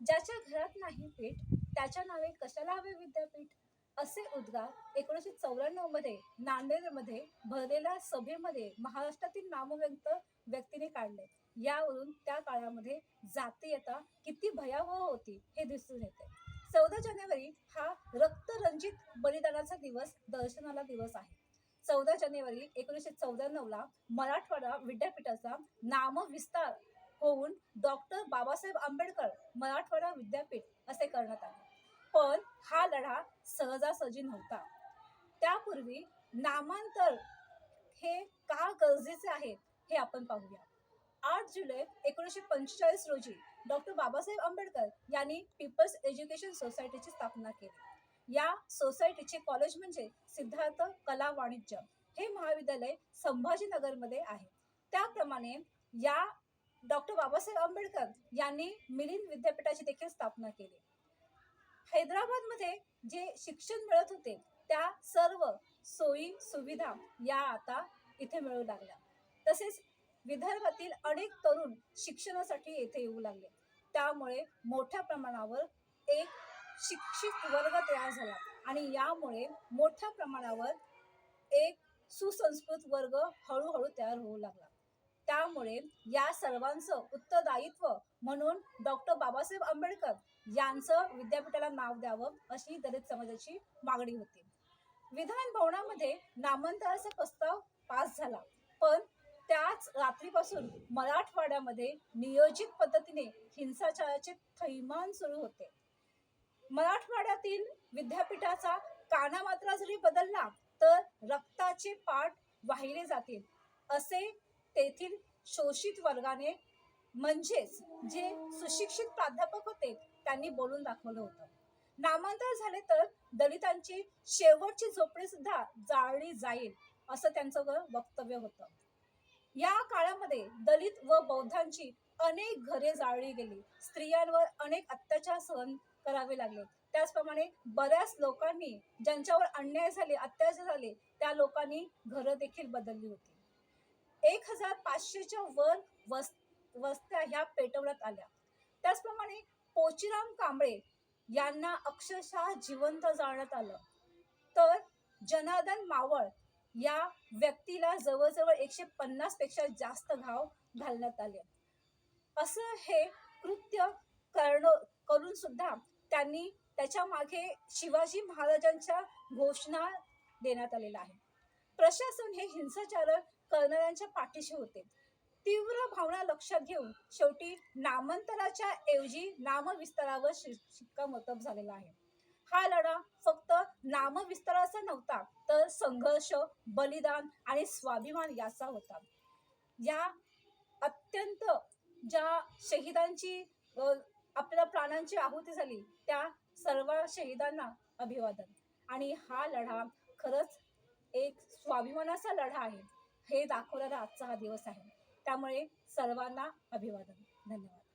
ज्याच्या घरात नाही पीठ त्याच्या नावे कशाला हवे विद्यापीठ? असे उद्गार एकोणीसशे चौऱ्याण्णवमध्ये नांदेडमध्ये भरलेल्या सभेमध्ये महाराष्ट्रातील नामवंत व्यक्तीने काढले. यावरून त्या काळामध्ये जातीयता किती भयावह होती हे दिसून येते. चौदा जानेवारी हा रक्तरंजित बलिदानाचा दिवस दर्शनाला दिवस आहे. चौदा जानेवारी एकोणीसशे चौऱ्याण्णवला मराठवाडा विद्यापीठाचा नामविस्तार होऊन डॉक्टर बाबासाहेब आंबेडकर मराठवाडा विद्यापीठ असे करण्यात आले. पण हा लढा सहजासहजी नव्हता. त्यापूर्वी नामांतर हे का गरजेचे आहे हे आपण पाहूया. आठ जुलै एकोणीसशे पंचेचाळीस रोजी डॉक्टर बाबासाहेब आंबेडकर यांनी पीपल्स एज्युकेशन सोसायटीची स्थापना केली. या सोसायटीचे कॉलेज म्हणजे सिद्धार्थ कला वाणिज्य हे महाविद्यालय संभाजीनगरमध्ये आहे. त्याप्रमाणे या डॉक्टर बाबासाहेब आंबेडकर यांनी मिलिंद विद्यापीठाची देखील स्थापना केली. हैदराबादमध्ये जे शिक्षण मिळत होते त्या सर्व सोयी सुविधा या आता इथे मिळू लागल्या. तसेच विदर्भातील अनेक तरुण शिक्षणासाठी येथे येऊ लागले. त्यामुळे मोठ्या प्रमाणावर एक शिक्षित वर्ग तयार झाला आणि यामुळे मोठ्या प्रमाणावर एक सुसंस्कृत वर्ग हळूहळू तयार होऊ लागला. त्यामुळे या सर्वांचं उत्तरदायित्व म्हणून डॉक्टर बाबासाहेब आंबेडकर यांचं विद्यापीठाला नाव द्यावं अशी दलित समाजाची मागणी होती. विधान भवनामध्ये नामांतराचा प्रस्ताव पास झाला पण त्याच रात्रीपासून मराठवाड्यामध्ये नियोजित पद्धतीने हिंसाचाराचे थैमान सुरू होते. मराठवाड्यातील विद्यापीठाचा कानामात्रा जरी बदलला तर रक्ताचे पाठ वाहिले जातील असे तेथील शोषित वर्गाने म्हणजेच जे सुशिक्षित प्राध्यापक होते त्यांनी बोलून दाखवलं होतं. नामांतर झाले तर दलितांची शेवटची झोपडी सुद्धा जाळली जाईल असं त्यांचं वक्तव्य होतं. या काळामध्ये दलित व बौद्धांची अनेक घरे जाळली गेली. स्त्रियांवर अनेक अत्याचार सहन करावे लागले. त्याचप्रमाणे बऱ्याच लोकांनी ज्यांच्यावर अन्याय झाले अत्याचार झाले त्या लोकांनी घरं देखील बदलली होती. एक हजार पाचशेच्या वर वस वस्त्या ह्या पेटवण्यात आल्या. त्याचप्रमाणे पोचीराम कांबळे यांना अक्षरशः जिवंत जाळण्यात आलं. तर जनार्दन मावळ या व्यक्तीला जवळजवळ एकशे पन्नासपेक्षा जास्त घाव घालण्यात आले. असं हे कृत्य करणं करून सुद्धा त्यांनी त्याच्यामागे शिवाजी महाराजांच्या घोषणा देण्यात आलेला आहे प्रशासन हे हिंसाचारक करणाऱ्यांच्या पाठीशी होते. तीव्र भावना लक्षात घेऊन शेवटी नामांतराच्या ऐवजी नामविस्तारावर शिक्कामोर्तब झालेला आहे. हा लढा फक्त नामविस्ताराचा नव्हता तर संघर्ष बलिदान आणि स्वाभिमान याचा होता. या अत्यंत ज्या शहीदांची आपल्या प्राणांची आहुती झाली त्या सर्व शहीदांना अभिवादन. आणि हा लढा खरंच एक स्वाभिमानाचा लढा आहे. हे दाखवणारा आजचा हा दिवस आहे. त्यामुळे सर्वांना अभिवादन. धन्यवाद.